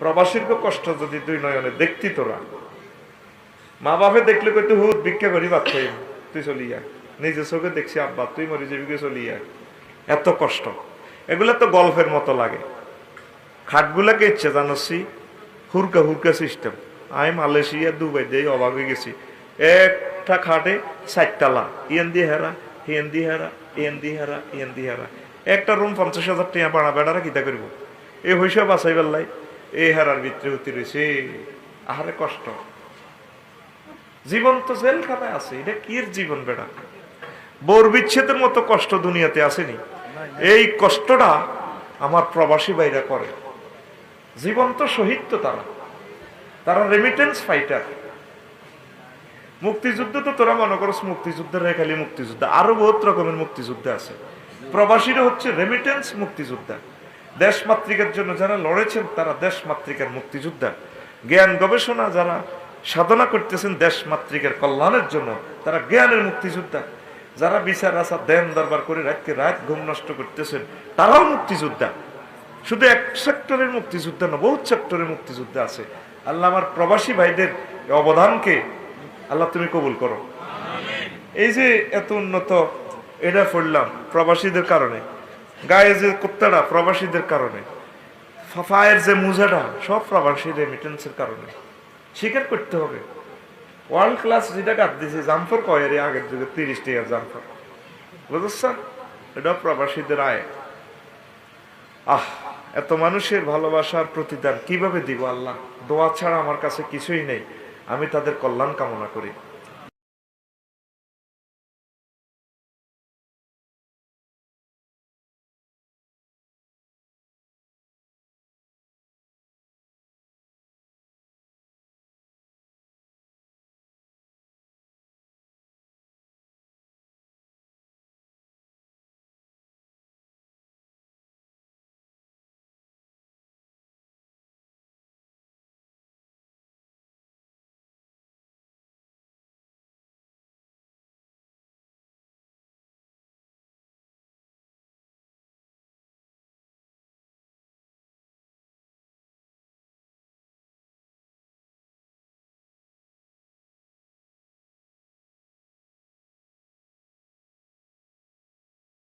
প্রবাসীর কষ্ট যদি দুই নয়নে দেখতি তোরা। মা বাপে দেখলে কইতে, হুত, ভিক্ষা করি বাদ খাই তুই চলিয়া নিজের চোখে দেখছি, আব্বা, তুই মরি যাবি চলিয়া এত কষ্ট। এগুলা তো গল্পের মতো লাগে। খাটগুলাকে ইচ্ছে জানাচ্ছি হুরকা হুরকা সিস্টেম আমি মালয়েশিয়া, দুবাই দিয়ে অবাক হয়ে গেছি। একটা খাটে চারটালা ইয়েন দিয়ে হেরা, হিয়েন দিয়ে হেরা, ইয়েন দিয়ে হেরা, ইয়েন দিয়ে হেরা। একটা রুম পঞ্চাশ হাজার টাকা বাড়া বেড়ারা কিতা করব? এই হইসা বাসাই বেল্লাই এই হেরার ভিতরে হতে রয়েছে। আহারে কষ্ট। জীবন তো জেলখানায় আছে, এটা কি জীবন বেড়া? বোর বিচ্ছেদের মতো কষ্ট দুনিয়াতে আসেনি। এই কষ্টটা আমার প্রবাসী ভাইরা করে। জীবন তো শহীদ তো তারা। তারা রেমিটেন্স ফাইটার মুক্তিযুদ্ধ তো তোরা মনে করস, মুক্তিযুদ্ধের খালি মুক্তিযুদ্ধ। আরও বহুত রকমের মুক্তিযুদ্ধ আছে। প্রবাসীরা হচ্ছে রেমিটেন্স মুক্তিযোদ্ধা। দেশ মাতৃকার জন্য যারা লড়েছেন, তারা দেশ মাতৃকার মুক্তিযোদ্ধা। জ্ঞান গবেষণা যারা সাধনা করতেছেন দেশ মাতৃকার কল্যাণের জন্য, তারা জ্ঞানের মুক্তিযোদ্ধা। যারা বিচার আশা দেন, দরবার করে রাতকে রাত ঘুম নষ্ট করতেছেন, তারাও মুক্তিযোদ্ধা। শুধু এক সেক্টরের মুক্তিযোদ্ধা না, বহুত সেক্টরের মুক্তিযোদ্ধা আছে। আল্লাহ আমার প্রবাসী ভাইদের অবদানকে আল্লাহ তুমি কবুল করো। এই যে এত উন্নত, এটা পড়লাম প্রবাসীদের কারণে। গায়ে যে কুত্তাটা প্রবাসীদের কারণে। ফাফায়ের যে মুজাটা, সব প্রবাসী রেমিটেন্সের কারণে। স্বীকার করতে হবে। ওয়ার্ল্ড ক্লাস যেটা কাট দিয়েছে জামফর কয়ের আগের যুগে? তিরিশ টাকার জামফর। বুঝছ এটা প্রবাসীদের আয়। আহ, এত মানুষের ভালোবাসার প্রতিদান কীভাবে দিব আল্লাহ? দোয়া ছাড়া আমার কাছে কিছুই নেই। আমি তাদের কল্যাণ কামনা করি।